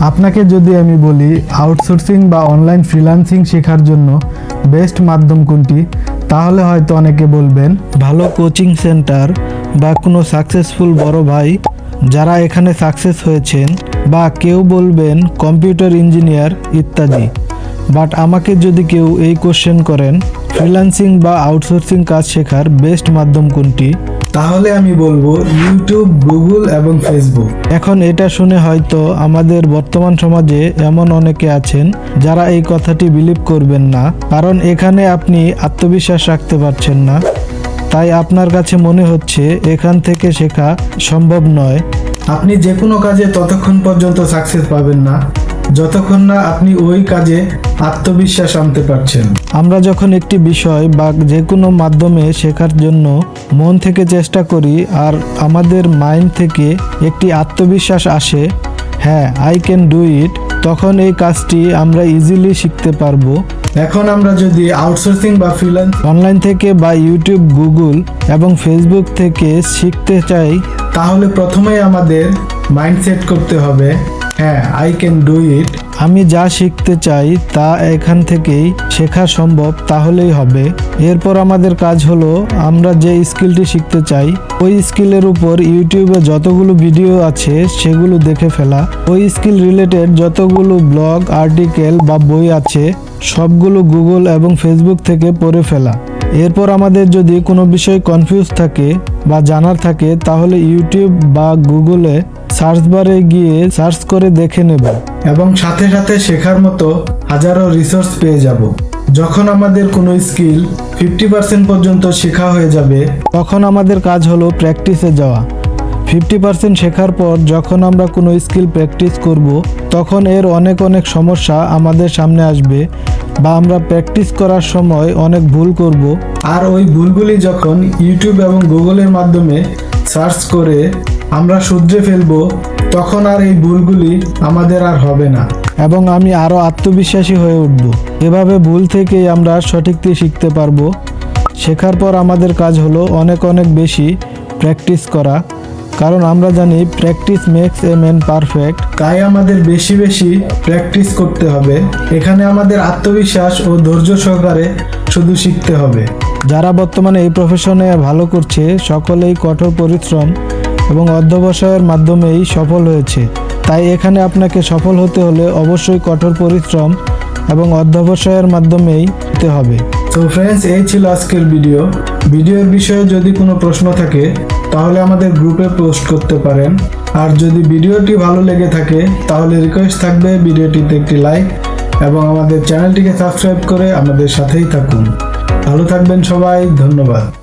আপনাকে যদি আমি বলি আউটসোর্সিং বা অনলাইন ফ্রিল্যান্সিং শেখার জন্য বেস্ট মাধ্যম কোনটি? তাহলে হয়তো অনেকে বলবেন, ভালো কোচিং সেন্টার বা কোনো সাকসেসফুল বড় ভাই যারা এখানে সাকসেস হয়েছেন বা কেউ বলবেন কম্পিউটার ইঞ্জিনিয়ার ইত্যাদি। বাট আমাকে যদি কেউ এই কোশ্চেন করেন ফ্রিল্যান্সিং বা আউটসোর্সিং কাজ শেখার বেস্ট মাধ্যম কোনটি? তাহলে আমি বলব ইউটিউব গুগল এবং ফেসবুক এখন এটা শুনে হয়তো আমাদের বর্তমান সমাজে এমন অনেকে আছেন যারা এই কথাটি বিলিভ করবেন না কারণ এখানে আপনি আত্মবিশ্বাস রাখতে পারছেন না। তাই আপনার কাছে মনে হচ্ছে এখান থেকে শেখা সম্ভব নয়। আপনি যে কোনো কাজে ততক্ষণ পর্যন্ত সাকসেস পাবেন না। যতক্ষণ না আপনি ওই কাজে আত্মবিশ্বাস আনতে পারছেন। আমরা যখন একটি বিষয় বা যে কোনো মাধ্যমে শেখার জন্য মন থেকে চেষ্টা করি আর আমাদের মাইন্ড থেকে একটি আত্মবিশ্বাস আসে হ্যাঁ আই ক্যান ডু ইট তখন এই কাজটি আমরা ইজিলি শিখতে পারব। এখন আমরা যদি আউটসোর্সিং বা ফ্রিল্যান্স অনলাইন থেকে বা ইউটিউব গুগল এবং ফেসবুক থেকে শিখতে চাই তাহলে প্রথমেই আমাদের মাইন্ডসেট করতে হবে। হ্যাঁ আই ক্যান ডু ইট আমি যা শিখতে চাই তা এখান থেকেই শেখা সম্ভব, তাহলেই হবে। এরপর আমাদের কাজ হলো, আমরা যে স্কিলটি শিখতে চাই, ওই স্কিলের উপর ইউটিউবে যতগুলো ভিডিও আছে, সেগুলো দেখে ফেলা। ওই স্কিল রিলেটেড যতগুলো ব্লগ, আর্টিকেল বা বই আছে, সবগুলো গুগল এবং ফেসবুক থেকে পড়ে ফেলা। এরপর আমাদের যদি কোনো বিষয় কনফিউজ থাকে বা জানার থাকে, তাহলে ইউটিউব বা গুগলে সার্চ বারে গিয়ে সার্চ করে দেখে নেব। এবং সাথে সাথে শেখার মতো হাজারো রিসোর্স পেয়ে যাব। যখন আমাদের কোনো স্কিল ফিফটি পার্সেন্ট পর্যন্ত শেখা হয়ে যাবে তখন আমাদের কাজ হলো প্র্যাকটিসে যাওয়া। ফিফটি পার্সেন্ট শেখার পর যখন আমরা কোনো স্কিল প্র্যাকটিস করব তখন এর অনেক অনেক সমস্যা আমাদের সামনে আসবে বা আমরা প্র্যাকটিস করার সময় অনেক ভুল করব। আর ওই ভুলগুলি যখন ইউটিউব এবং গুগলের মাধ্যমে সার্চ করে আমরা শুধরে ফেলব, তখন আর এই ভুলগুলি আমাদের আর হবে না। এবং আমি আরও আত্মবিশ্বাসী হয়ে উঠব। এভাবে ভুল থেকেই আমরা সঠিকটি শিখতে পারব। শেখার পর আমাদের কাজ হলো অনেক অনেক বেশি প্র্যাকটিস করা। কারণ আমরা জানি practice makes a man perfect. তাই আমাদের বেশি বেশি প্র্যাকটিস করতে হবে। এখানে আমাদের আত্মবিশ্বাস ও ধৈর্য সহকারে শুধু শিখতে হবে। যারা বর্তমানে এই প্রফেশনে ভালো করছে, সকলেই কঠোর পরিশ্রম এবং অধ্যবসায়ের মাধ্যমেই সফল হয়েছে। তাই এখানে আপনাকে সফল হতে হলে অবশ্যই কঠোর পরিশ্রম এবং অধ্যবসায়ের মাধ্যমেই হতে হবে। তো ফ্রেন্ডস এই ছিল আজকের ভিডিও ভিডিওর বিষয়ে যদি কোনো প্রশ্ন থাকে, তাহলে আমাদের গ্রুপে পোস্ট করতে পারেন। আর যদি ভিডিওটি ভালো লেগে থাকে, তাহলে রিকোয়েস্ট থাকবে ভিডিওটিতে একটি লাইক এবং আমাদের চ্যানেলটিকে সাবস্ক্রাইব করে আমাদের সাথেই থাকুন। ভালো থাকবেন সবাই, ধন্যবাদ।